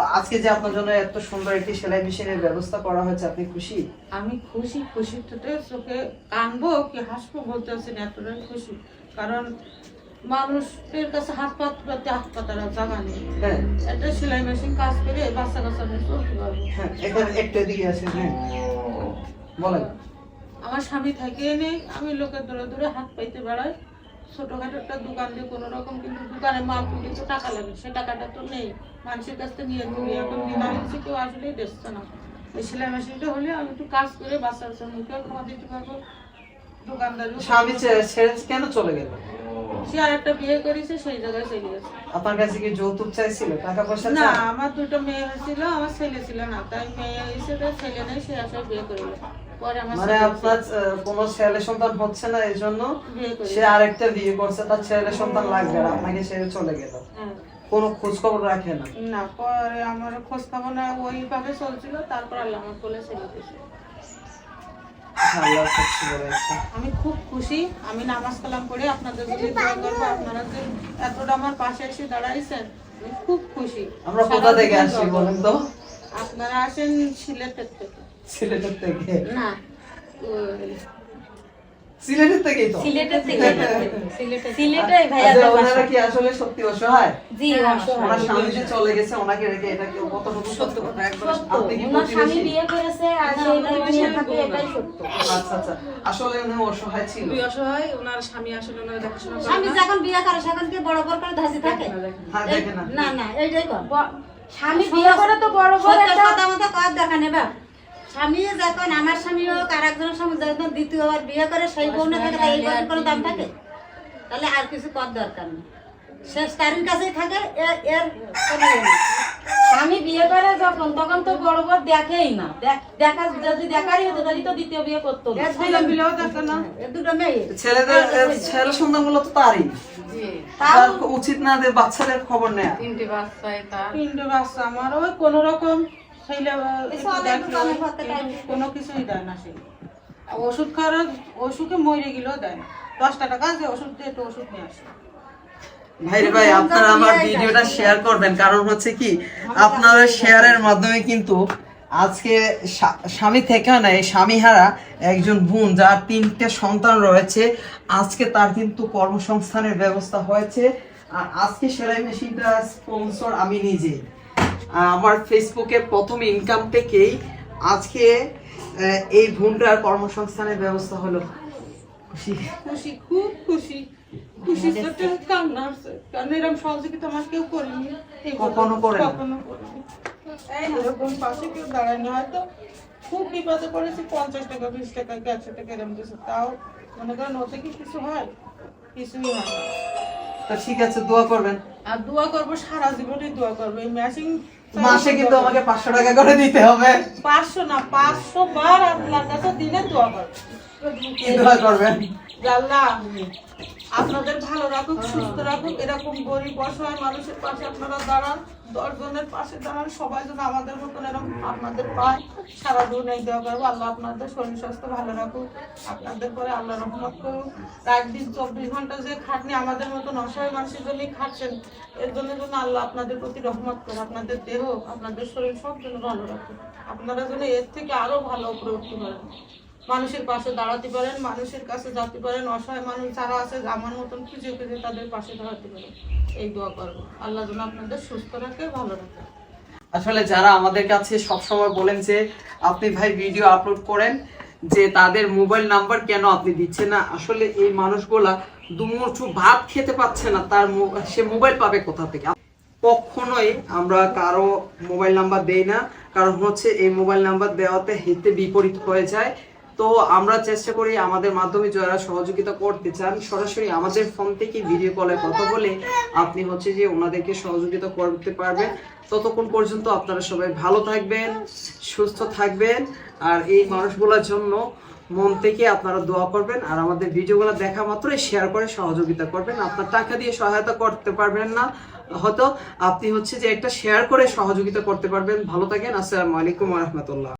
তো আজকে যে আপনার জন্য এত সুন্দর একটি সেলাই মেশিনের ব্যবস্থা করা হয়েছে আপনি খুশি? আমি খুশি খুশিতে চোখে কানবো কি হাসবো বলতে পারছি না এতটাই খুশি। কারণ মানুষের কাছে হাত পাত পাতে হাত পাতার জায়গা নেই। হ্যাঁ। একটা সেলাই মেশিন কাজ করে বাচ্চা কাচ্চা নিয়ে চলতে পারব। হ্যাঁ একটু দিকে আছে হ্যাঁ। বলেন। আমার স্বামী থাকে নেই আমি লোকের দূরে দূরে হাত পাইতে বেড়াই। ছোটখাটো একটা দোকান দিয়ে কোনো রকম কিন্তু দোকানে মাল কিনতে তো টাকা লাগে সে টাকাটা তো নেই। মানুষের কাছ থেকে নিয়ে নিবি এখন বিনা নিচ্ছে কেউ আসলেই দেখছে না। এই সেলাই মেশিনটা হলে আমি একটু কাজ করে বাচ্চা বাচ্চা মুখে খাওয়া দিতে পারব স্বামী ছেড়ে কেন চলে গেল? সে আর বিয়ে করেছে সেই জায়গায় চলে গেছে। আপনার কাছে কি যৌতুক চাইছিল? টাকা পয়সা না আমার দুটো মেয়ে হয়েছিল আমার ছেলে ছিল না। তাই মেয়ে এসে তার ছেলে নেই সে আসলে বিয়ে করল মানে আপনার কোনো ছেলে সন্তান হচ্ছে না এই জন্য? করে সে আরেকটা বিয়ে করছে তার ছেলে সন্তান লাগবে আপনাকে ছেড়ে চলে গেল। হ্যাঁ। কোনো খোঁজ খবর রাখে না। না পরে আমার খোঁজ খবর না ওইভাবে চলছিল তারপর আল্লাহ আমার কোলে ছেড়ে দিয়েছে। আমি খুব খুশি আমি নামাজ কালাম করে আপনাদের যদি দোয়া করব আপনারা যে এতটা আমার পাশে এসে দাঁড়াইছেন আমি খুব খুশি। আমরা কোথা থেকে আসি বলেন তো? আপনারা আসেন সিলেটের থেকে। সিলেটের থেকে? না সিলেটের থেকেই তো? সিলেটের থেকে সিলেটের ভাইয়া আচ্ছা, ওনারা কি আসলে সত্যি অসহায়? জি ওনার স্বামী যে চলে গেছে ওনাকে রেখে এটা কি কতটুকু সত্য কথা? একবার আপনি কি ওনার স্বামী বিয়ে করেছে আর সেই থাকে এটাই সত্য। আচ্ছা আচ্ছা। আসলে উনি অসহায় ছিল। খুবই অসহায়। ওনার স্বামী আসলে ওনার দেখাশোনা করে স্বামী যখন বিয়ে করে সেখান থেকে বড় বড় করে ধাসি থাকে। হ্যাঁ না। না না এইটাই কর। স্বামী বিয়ে করে তো বড় বড় কথা কর দেখা নেবা স্বামী যখন আমার স্বামী হোক আর একজনের স্বামী যখন দ্বিতীয়বার বিয়ে করে সেই বউ না থাকে এই বউয়ের কোনো দাম থাকে? তাহলে আর কিছু কর দরকার নেই। শেষ তারির কাছেই থাকে এর। স্বামী বিয়ে করে যখন তখন তো বড় বড় দেখেই না। দেখ- যদি দেখারই হতো তাহলে তো দ্বিতীয় বিয়ে করতো ছেলে মিলেও দেখে না। এ দুটো মেয়ে। ছেলেদের ছেলে সন্তানগুলো তো তারই। তার উচিত না যে বাচ্চাদের খবর নেয়া। তিনটে বাচ্চায় তার। তিনটে বাচ্চা আমার ওই কোনো রকম ছেলে একটু সব একটু দেখল, কানে ভাতে টাইম কোনো কিছুই দেয় না ওষুধ খাওয়ার ওষুধে মরে গেলেও দেয় না। দশটা টাকা যে ওষুধ দিয়ে একটু ওষুধ নিয়ে আসে। ভাই ভাই আপনারা আমার ভিডিওটা শেয়ার করবেন। কারণ হচ্ছে কি আপনারা শেয়ারের মাধ্যমে কিন্তু আজকে স্বামী থেকে না এই স্বামীহারা একজন বোন যার তিনটে সন্তান রয়েছে আজকে তার কিন্তু কর্মসংস্থানের ব্যবস্থা হয়েছে। আর আজকে সেলাই মেশিনটা স্পন্সর আমি নিজে। আমার ফেসবুকে প্রথম ইনকাম থেকেই আজকে এই বোনটার কর্মসংস্থানের ব্যবস্থা হলো। খুশি? খুশি খুব খুশি। খুশি সাথে কান্না আসছে কারণ এরকম সহযোগিতা আমার কেউ করেনি। এই কখনো করেনি? কখনো করেনি। এই এরকম পাশে কেউ দাঁড়ায়নি। হয়তো খুব বিপদে পড়েছে পঞ্চাশ টাকা বিশ টাকা কি একশো টাকা এরকম দিয়েছে তাও মনে করেন ওতে কি কিছু হয়? কিছুই হয় না। তো ঠিক আছে দোয়া করবেন। আর দোয়া করব সারা জীবনই দোয়া করব। এই ম্যাচিং মাসে কিন্তু আমাকে পাঁচশো টাকা করে দিতে হবে। পাঁচশো না পাঁচশো বার আপনার কাছে দিনে দোয়া করব। কি দোয়া করবেন? আল্লাহ আপনাদের ভালো রাখুক, সুস্থ রাখুক, এরকম গরিব অসহায় মানুষের পাশে আপনারা দাঁড়ান, দশজনের পাশে দাঁড়ান, সবাই যেন আমাদের মতন এরকম আপনাদের পায়। সারা এই দেওয়া করব, আল্লাহ আপনাদের শরীর স্বাস্থ্য ভালো রাখুক, আপনাদের পরে আল্লাহ রহমত করুক। রাত দিন চব্বিশ ঘণ্টা যে খাটনি আমাদের মতন অসহায় মানুষের জন্যই খাটছেন, এর জন্য যেন আল্লাহ আপনাদের প্রতি রহমত করে আপনাদের দেহ আপনাদের শরীর সব জন্য ভালো রাখুক। আপনারা যেন এর থেকে আরও ভালো উঠতে পারেন মানুষের পাশে দাঁড়াতে পারেন, মানুষের কাছে যেতে পারেন, অসহায় মানুষ যারা আছে, আমার মতন খুঁজে খুঁজে তাদের পাশে দাঁড়াতে পারেন। এই দোয়া করব। আল্লাহ যেন আপনাদের সুস্থ রাখে, ভালো রাখে। আসলে যারা আমাদের কাছে সবসময় বলেন যে, আপনি ভাই ভিডিও আপলোড করেন, যে তাদের মোবাইল নাম্বার কেন আপনি দিচ্ছেন না? আসলে এই মানুষগুলা দুমুঠু ভাত খেতে পাচ্ছে না, তার সে মোবাইল পাবে কোথা থেকে? কখনোই আমরা কারও মোবাইল নাম্বার দেই না, কারণ হচ্ছে এই মোবাইল নাম্বার দেওয়াতে হেতে বিপরীত হয়ে যায়। তো আমরা চেষ্টা করি আমাদের মাধ্যমে যারা সহযোগিতা করতে চান, সরাসরি আমাদের ফোন থেকে ভিডিও কলে কথা বলে আপনি হচ্ছে যে ওনাদেরকে সহযোগিতা করতে পারবেন। ততক্ষণ পর্যন্ত আপনারা সবাই ভালো থাকবেন, সুস্থ থাকবেন, আর এই মানুষগুলোর জন্য মন থেকে আপনারা দোয়া করবেন, আর আমাদের ভিডিওগুলো দেখা মাত্রই শেয়ার করে সহযোগিতা করবেন। আপনার টাকা দিয়ে সহায়তা করতে পারবেন না, হয়তো আপনি হচ্ছে যে একটা শেয়ার করে সহযোগিতা করতে পারবেন। ভালো থাকেন, আসসালামু আলাইকুম রহমতুল্লাহ।